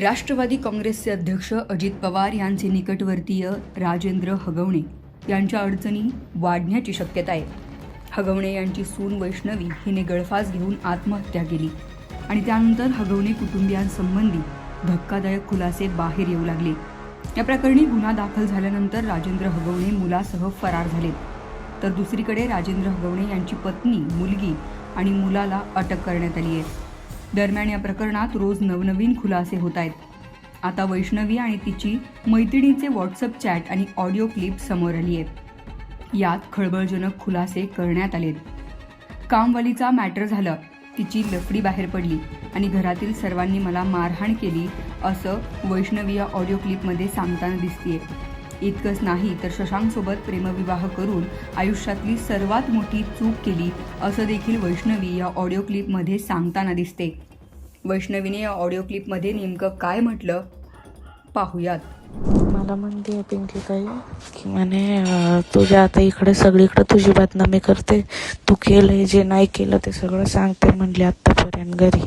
राष्ट्रवादी काँग्रेसचे अध्यक्ष अजित पवार यांचे निकटवर्तीय राजेंद्र हगवणे यांच्या अडचणी वाढण्याची शक्यता आहे. हगवणे यांची सून वैष्णवी हिने गळफास घेऊन आत्महत्या केली आणि त्यानंतर हगवणे कुटुंबियांसंबंधी धक्कादायक खुलासे बाहेर येऊ लागले. या प्रकरणी गुन्हा दाखल झाल्यानंतर राजेंद्र हगवणे मुलासह फरार झाले. तर दुसरीकडे राजेंद्र हगवणे यांची पत्नी मुलगी आणि मुलाला अटक करण्यात आली आहे. दरम्यान या प्रकरणात रोज नवनवीन खुलासे होत आहेत. आता वैष्णवी आणि तिची मैत्रिणीचे व्हॉट्सअप चॅट आणि ऑडिओ क्लिप समोर आली आहेत. यात खळबळजनक खुलासे करण्यात आलेत. कामवालीचा मॅटर झालं. तिची लफडी बाहेर पडली आणि घरातील सर्वांनी मला मारहाण केली असं वैष्णवी या ऑडिओ क्लिपमध्ये सांगताना दिसतीये. इतकंच नाही तर शशांकसोबत प्रेमविवाह करून आयुष्यातली सर्वात मोठी चूक केली असं देखील वैष्णवी या ऑडिओ क्लिपमध्ये सांगताना दिसते. वैष्णवीने या ऑडिओ क्लिपमध्ये नेमकं काय म्हटलं? पाहूयात. मला म्हणते पिंकी ताई की म्हणे तुझ्या आता इकडे सगळीकडे तुझी बदनामी करते. तू केलंय जे नाही केलं ते सगळं सांगते म्हणले आत्तापर्यंत घरी.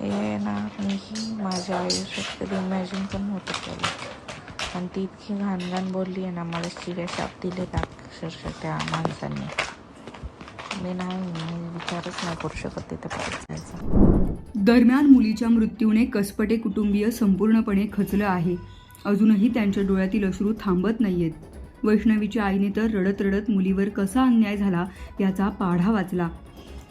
हे ना मीही माझ्या आयुष्यात कधी इमॅजिन पण नव्हतं केलं आणि ती इतकी घाण घाण बोलली आहे ना मला शिव्या शाप दिले अक्षरशः त्या माणसांनी. मी नाही मी विचारच नाही करू शकत तिथे परत दरम्यान मुलीच्या मृत्यूने कसपटे कुटुंबीय संपूर्णपणे खचलं आहे. अजूनही त्यांच्या डोळ्यातील अश्रू थांबत नाहीयेत. वैष्णवीच्या आईने तर रडत रडत मुलीवर कसा अन्याय झाला याचा पाढा वाचला.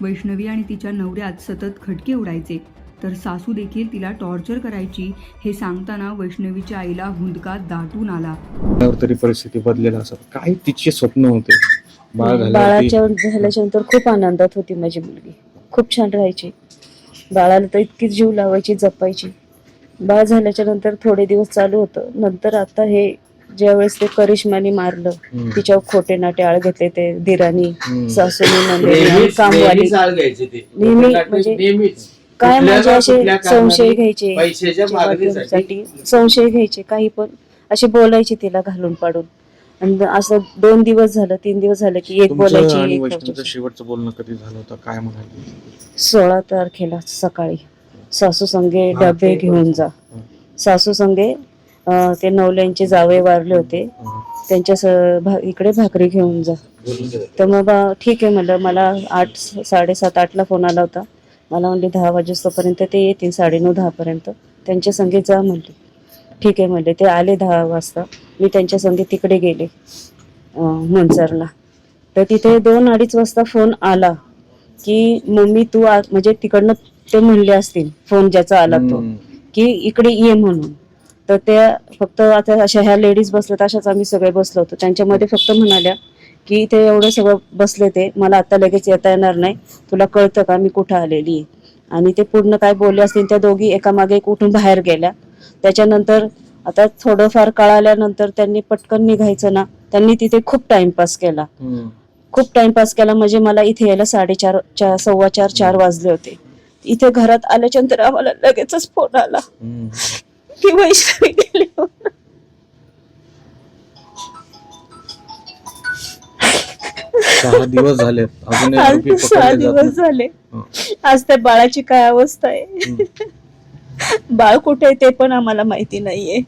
वैष्णवी आणि तिच्या नवऱ्यात सतत खटके उडायचे. तर सासू देखील तिला टॉर्चर करायची हे सांगताना वैष्णवीच्या आईला हुंदका दाटून आला. तरी परिस्थिती बदलेल असं. काय तिचे स्वप्न होते? बाळ बाळाच्या झाल्याच्यानंतर खूप आनंदात होती माझी मुलगी. खूप छान राहायची. बाळाला तर इतकी जीव लावायची जपायची. बाळ झाल्याच्यानंतर थोडे दिवस चालू होतं. नंतर आता हे ज्यावेळेस ते करिश्माने मारलं. तिच्यावर खोटे नाटे आळ घेतले ते दिरानी हम्म. सासूनी कामवाली नेहमीच आळ घ्यायचे ते. नेहमी म्हणजे नेहमीच. काय कुठल्या म्हणजे ना असे संशय घ्यायचे पैशाच्या मागणीसाठी. साठी संशय घ्यायचे काही पण असे बोलायचे तिला घालून पाडून. आणि असं दोन दिवस झालं तीन दिवस झालं की एक तुमचं बोलायची आणि एक वैष्णवीचं बोलायची. शेवटचं बोलणं कधी झालं होतं? काय म्हणाले? सोळा तारखेला सकाळी. सासू संगे हा, डबे ते घेऊन जा. सासू संगे अं, ते नवल्यांचे जावे वारले होते. त्यांच्या स- भा- इकडे भाकरी घेऊन जा. तर मग बा, ठीक आहे म्हणलं. मला आठ साडेसात आठला फोन आला होता. मला म्हणले दहा वाजेपर्यंत ते येतील साडेनऊ दहापर्यंत. त्यांच्या संगे जा म्हणले. ठीक आहे म्हणले. ते आले दहा वाजता. मी त्यांच्या संगे तिकडे गेले मंचरला तर तिथे दोन अडीच वाजता फोन आला की मम्मी तू म्हणजे तिकडनं ते म्हणले असतील फोन ज्याचा आला तो की इकडे ये म्हणून. तर त्या फक्त आता अशा ह्या लेडीज बसल्यात अशाच आम्ही सगळे बसलो होतो. त्यांच्यामध्ये फक्त म्हणाल्या की इथे एवढं सगळं बसले ते मला आता लगेच येता येणार नाही. तुला कळतं का मी कुठं आलेली आहे? आणि ते पूर्ण काय बोलले असतील त्या दोघी एकामागे एक उठून बाहेर गेल्या. त्याच्यानंतर आता थोडंफार कळाल्यानंतर त्यांनी पटकन निघायचं ना त्यांनी तिथे खूप टाइमपास केला. खूप टाइमपास केला म्हणजे मला इथे यायला साडेचार चार सव्वा चार चार वाजले होते. इथे घरात आल्याच्यानंतर आम्हाला लगेचच फोन आला. की वैष्णवी गेली. सहा दिवस झाले. आज सहा पकडले जात दिवस नाही. झाले. हं. आज त्या बाळाची काय अवस्था आहे? बाळ कुठे आहे ते पण आम्हाला माहिती नाहीये.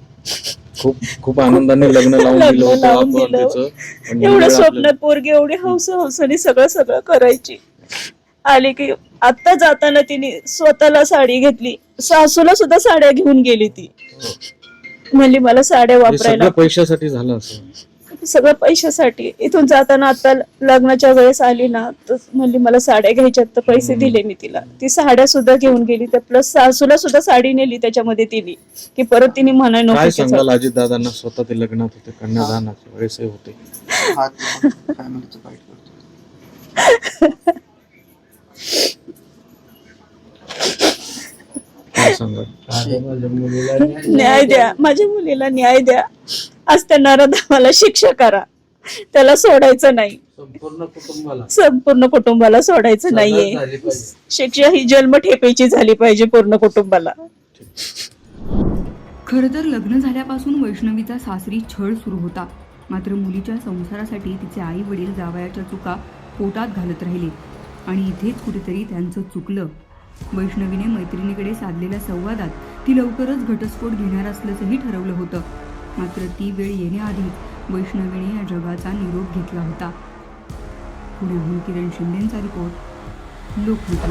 खूप खूप आनंदाने लग्न लावून लग्न दिलं होतं लावून आपण दिलं. तिचं पण एवढं स्वप्न पोरगी एवढी हौस हौसाने सगळं सगळं करायची. आली की आता जाताना तिने स्वतःला साडी घेतली. सासूला सुद्धा साड्या घेऊन गेली ती. म्हणली मला साड्या हे वापरायला सगळं पैशासाठी झालं असं. सगळं पैशासाठी. इथून जाताना आता लग्नाच्या वेळेस आली ना तर म्हणली मला साड्या घ्यायच्यात तर पैसे दिले मी तिला. ती साड्या सुद्धा घेऊन गेली. तर प्लस सासूला सुद्धा साडी नेली त्याच्यामध्ये तिने की परत तिने म्हणा नको काय की सांगाल अजित दादांना स्वतः ते लग्नात होते कन्यादानाच्या वेळेस होते. फॅमिलीचं वाईट करतो काय सांगाल? माझ्या मुलीला न्याय द्या. माझ्या मुलीला न्याय द्या. आज त्या नराधमाला शिक्षा करा. त्याला सोडायचं नाही. संपूर्ण कुटुंबाला. संपूर्ण कुटुंबाला सोडायचं नाहीये. शिक्षा ही जन्म ठेपेची झाली पाहिजे पूर्ण कुटुंबाला. खरं तर लग्न झाल्यापासून वैष्णवीचा सासरी छळ सुरू होता. मात्र मुलीच्या संसारासाठी तिचे आई वडील जावयाच्या चुका पोटात घालत राहिले आणि इथेच कुठेतरी त्यांचं चुकलं. वैष्णवीने मैत्रिणीकडे साधलेल्या संवादात ती लवकरच घटस्फोट घेणार असल्याचंही ठरवलं होतं. मात्र ती वेळ येण्याआधीच वैष्णवीने या जगाचा निरोप घेतला होता. पुण्याहून किरण शिंदेचा रिपोर्ट लोकमत